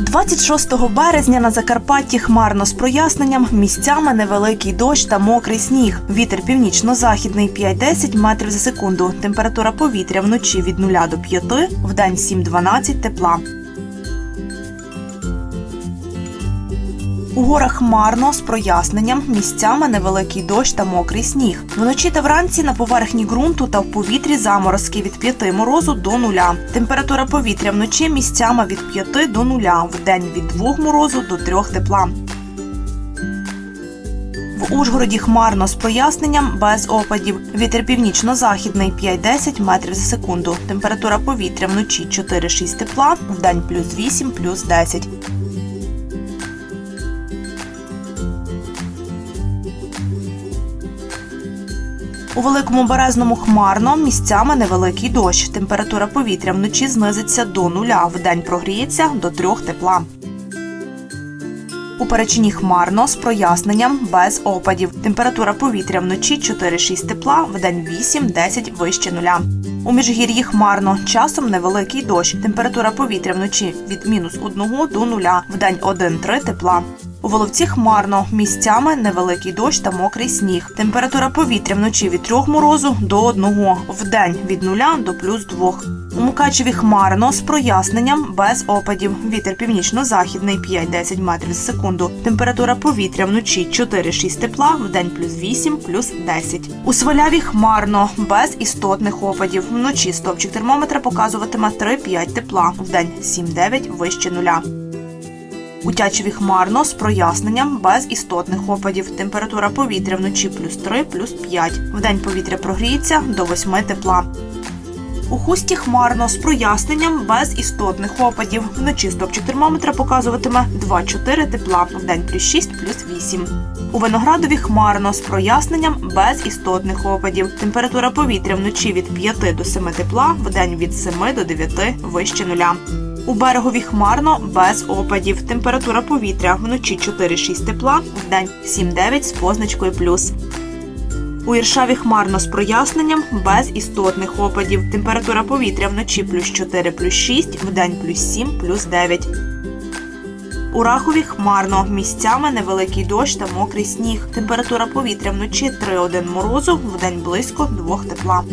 26 березня на Закарпатті хмарно з проясненням, місцями невеликий дощ та мокрий сніг. Вітер північно-західний 5-10 метрів за секунду. Температура повітря вночі від 0 до 5, вдень 7-12 тепла. У горах хмарно з проясненням, місцями невеликий дощ та мокрий сніг. Вночі та вранці на поверхні ґрунту та в повітрі заморозки від 5 морозу до нуля. Температура повітря вночі місцями від 5 до нуля, вдень від 2 морозу до 3 тепла. В Ужгороді хмарно з проясненням без опадів. Вітер північно-західний 5-10 метрів за секунду. Температура повітря вночі 4-6 тепла, вдень плюс 8, плюс 10. У великому березному хмарно місцями невеликий дощ. Температура повітря вночі знизиться до нуля. Вдень прогріється до трьох тепла. У перечині хмарно з проясненням без опадів. Температура повітря вночі 4-6 тепла, вдень 8-10 вище нуля. У міжгір'ї хмарно, часом невеликий дощ. Температура повітря вночі від мінус 1 до нуля, вдень 1-3 тепла. Воловці хмарно, місцями невеликий дощ та мокрий сніг. Температура повітря вночі від 3 морозу до 1, вдень від 0 до плюс 2. У Мукачеві хмарно з проясненням без опадів. Вітер північно-західний 5-10 метрів за секунду. Температура повітря вночі 4-6 тепла, вдень плюс 8, плюс 10. У Сваляві хмарно, без істотних опадів. Вночі стопчик термометра показуватиме 3-5 тепла, вдень 7-9 вище нуля. У Тячеві хмарно з проясненням без істотних опадів. Температура повітря вночі плюс 3, плюс 5. Вдень повітря прогріється до 8 тепла. У хусті хмарно з проясненням без істотних опадів. Вночі стопчик термометра показуватиме 2-4 тепла, вдень плюс 6, плюс 8. У виноградові хмарно з проясненням без істотних опадів. Температура повітря вночі від 5 до 7 тепла, вдень від 7 до 9 вище нуля. У берегові хмарно без опадів. Температура повітря вночі 4-6 тепла, вдень 7-9 з позначкою плюс. У Іршаві хмарно з проясненням без істотних опадів. Температура повітря вночі плюс 4, плюс 6, вдень плюс 7, плюс 9. У Рахові хмарно, місцями невеликий дощ та мокрий сніг. Температура повітря вночі 3-1 морозу, вдень близько 2 тепла.